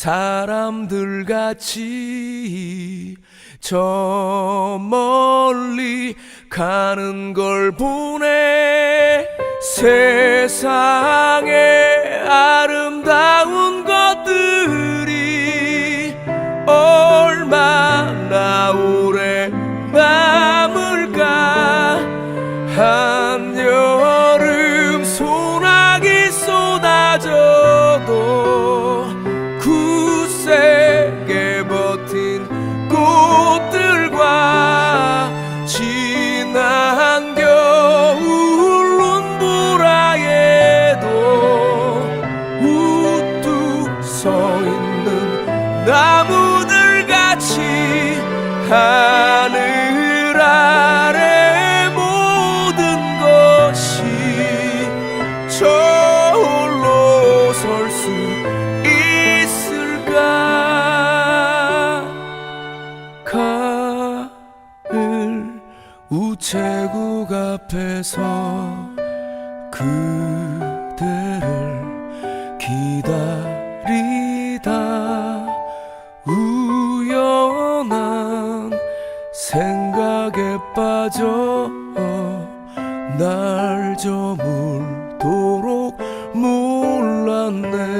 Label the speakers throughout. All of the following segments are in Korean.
Speaker 1: 사람들 같이 저 멀리 가는 걸 보네. 세상에 아름다운 것들이 얼마나 오래 남을까 하 날 저물도록 몰랐네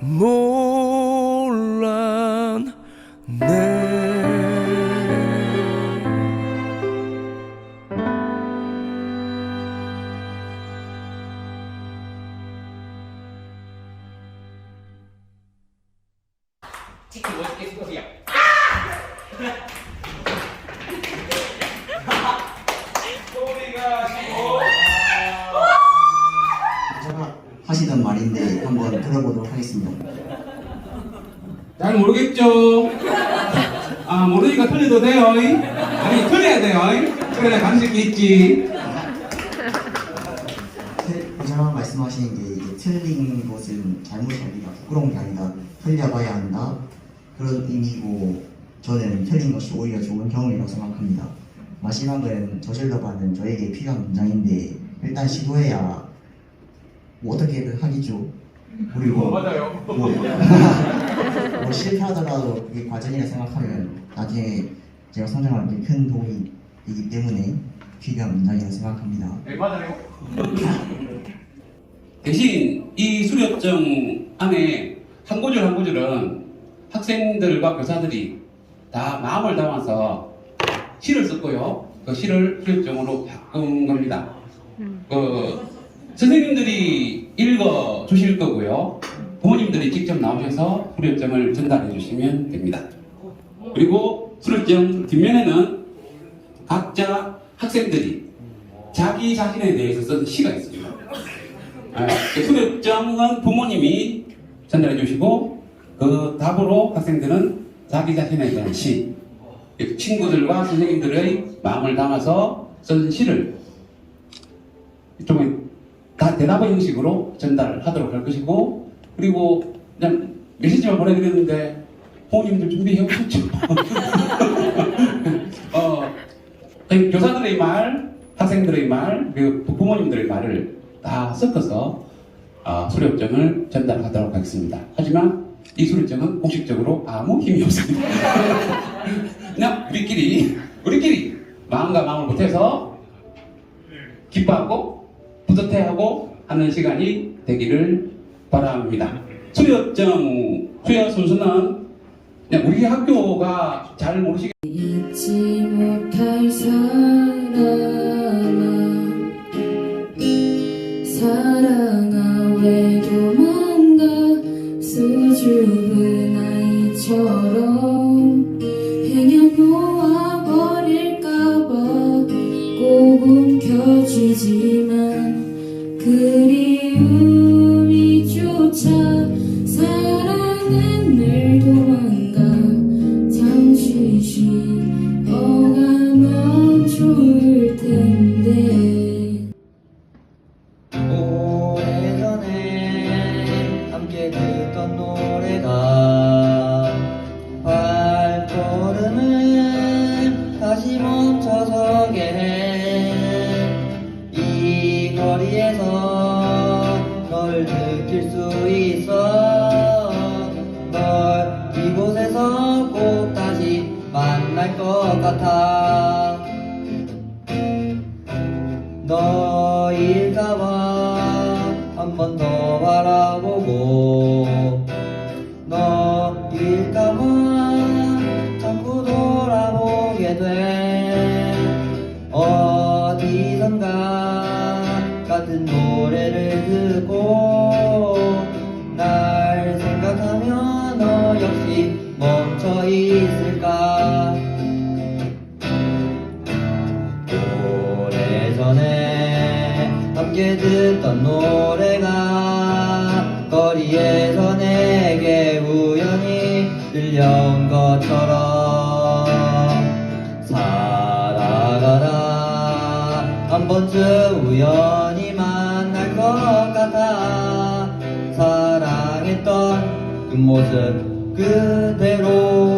Speaker 1: 몰랐네
Speaker 2: 회장님 말씀하시는 게 이제 틀린 것은 잘못이 아니라 부끄러운 게 아니다. 틀려봐야 한다. 그런 의미고 저는 틀린 것이 오히려 좋은 경험이라고 생각합니다. 마지막은 저질러봐는 저에게 필요한 문장인데 일단 시도해야 뭐 어떻게든 하겠죠. 그리고 뭐, 뭐 실패하더라도 그게 과정이라 생각하면 나중에 제가 성장하는 데큰 도움이 되기 때문에 필요한 문장이라고 생각합니다.
Speaker 3: 네, 맞아요.
Speaker 4: 대신 이 수료증 안에 한 구절 한 구절은 학생들과 교사들이 다 마음을 담아서 시를 썼고요. 그 시를 수료증으로 바꾼 겁니다. 그 선생님들이 읽어 주실 거고요. 부모님들이 직접 나오셔서 수료증을 전달해 주시면 됩니다. 그리고 수료증 뒷면에는 각자 학생들이 자기 자신에 대해서 쓴 시가 있습니다. 수료증은 부모님이 전달해 주시고 그 답으로 학생들은 자기 자신에 대한 시, 그 친구들과 선생님들의 마음을 담아서 쓴 시를 좀다 대답의 형식으로 전달하도록 할 것이고 그리고 그냥 메시지만 보내드렸는데 부모님들 준비해 오셨죠? 어, 저희 교사들의 말, 학생들의 말, 그리고 부모님들의 말을 다 섞어서 아, 수료증을 전달하도록 하겠습니다. 하지만 이 수료증은 공식적으로 아무 힘이 없습니다. 그냥 우리끼리, 우리끼리 마음과 마음을 못해서 기뻐하고 뿌듯해하고 하는 시간이 되기를 바랍니다. 수료증, 수여 순서는 그냥 우리 학교가 잘 모르시겠
Speaker 5: 잊지 못할 사랑
Speaker 6: 너 역시 멈춰 있을까? 오래전에 함께 듣던 노래가 거리에서 내게 우연히 들려온 것처럼 살아가다 한 번쯤 우연히 만날 것 같아. 사랑했던 그 모습 그대로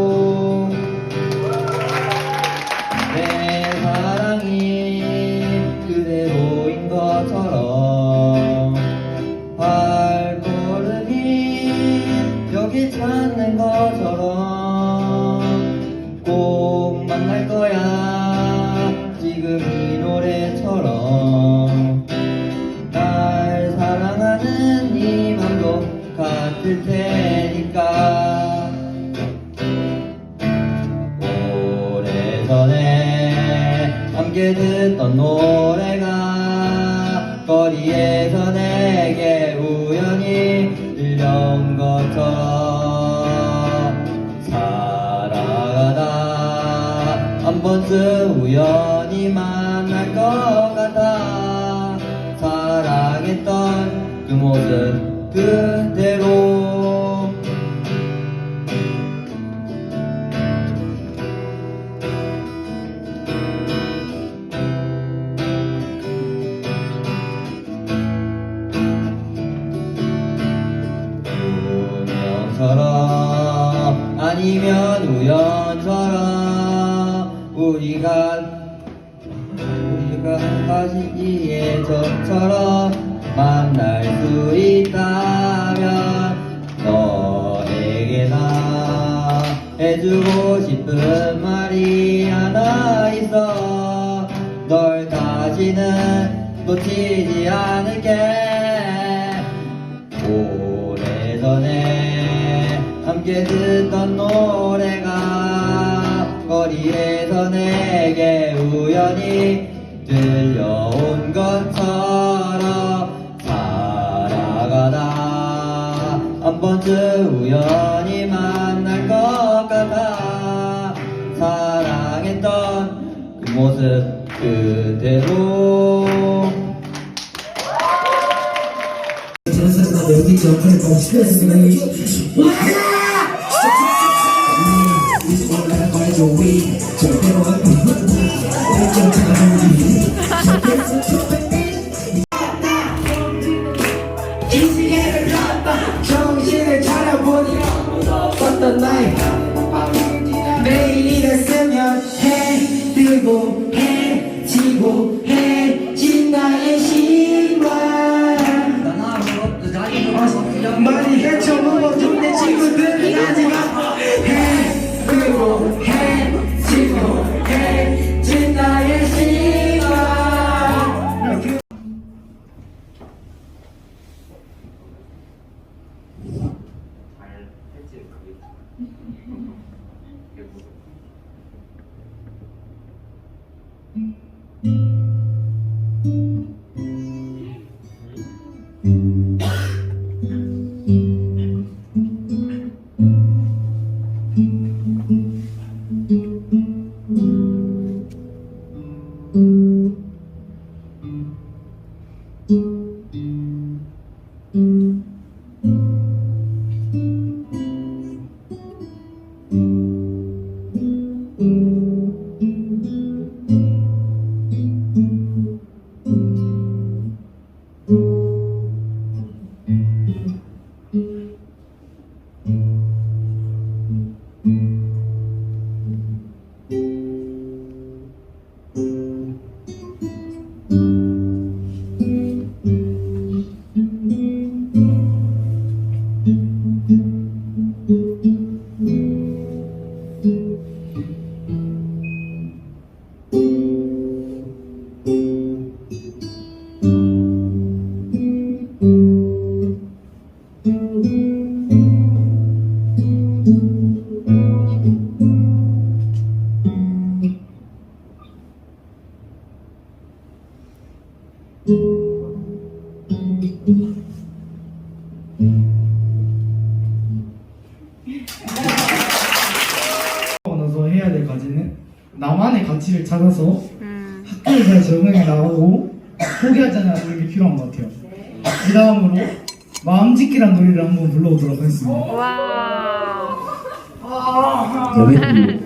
Speaker 6: 한 번쯤 우연히 만날 것 같아 사랑했던 그 모습 그대로 우리가 우리가 가시기에 저처럼 만날 수 있다면 너에게 나 해주고 싶은 말이 하나 있어. 널 다시는 놓치지 않을게. 오래전에 함께 듣던 노래 우연히 들려온 것처럼 살아가다 한 번쯤 우연히 만날 것 같아 사랑했던 그 모습 그대로.
Speaker 7: 나 여기 옆에 너무 싫어했으면
Speaker 8: 절대로 哈哈哈哈哈。 노래를 한번 불러보도록 하겠습니다.
Speaker 5: 와. 여기